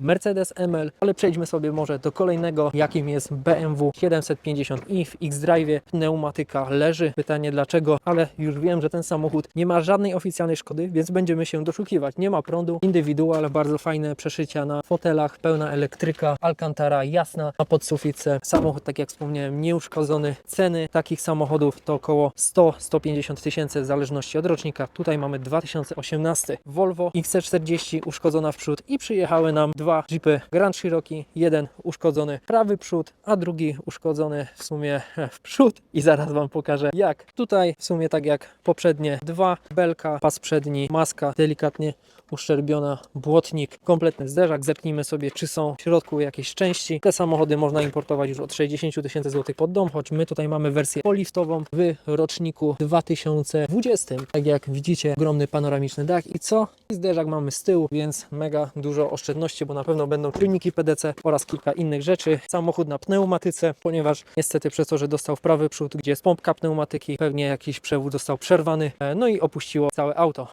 Mercedes ML, ale przejdźmy sobie może do kolejnego, jakim jest BMW 750i w X-Drive. Pneumatyka leży. Pytanie dlaczego, ale już wiem, że ten samochód nie ma żadnej oficjalnej szkody, więc będziemy się doszukiwać. Nie ma prądu, indywidual, bardzo fajne przeszycia na fotelach, pełna elektryka, alcantara jasna na podsufitce. Samochód, tak jak wspomniałem, nieuszkodzony. Ceny takich samochodów to około 100-150 tysięcy w zależności od rocznika. Tutaj mamy 2018 Volvo XC40 uszkodzona w przód i przyjechały nam dwa Jeepy Grand Cherokee. Jeden uszkodzony prawy przód, a drugi uszkodzony w sumie w przód i zaraz Wam pokażę jak. Tutaj w sumie tak jak poprzednie dwa, belka, pas przedni, maska delikatnie uszczerbiona, błotnik, kompletny zderzak. Zerknijmy sobie, czy są w środku jakieś części. Te samochody można importować już od 60 tysięcy złotych pod dom, choć my tutaj mamy wersję poliftową w roczniku 2020. Tak jak widzicie, ogromny panoramiczny dach i co? Zderzak mamy z tyłu, więc mega dużo oszczędności, bo na pewno będą czujniki PDC oraz kilka innych rzeczy. Samochód na pneumatyce, ponieważ niestety przez to, że dostał w prawy przód, gdzie jest pompka pneumatyki, pewnie jakiś przewód został przerwany, e, no i opuściło całe auto.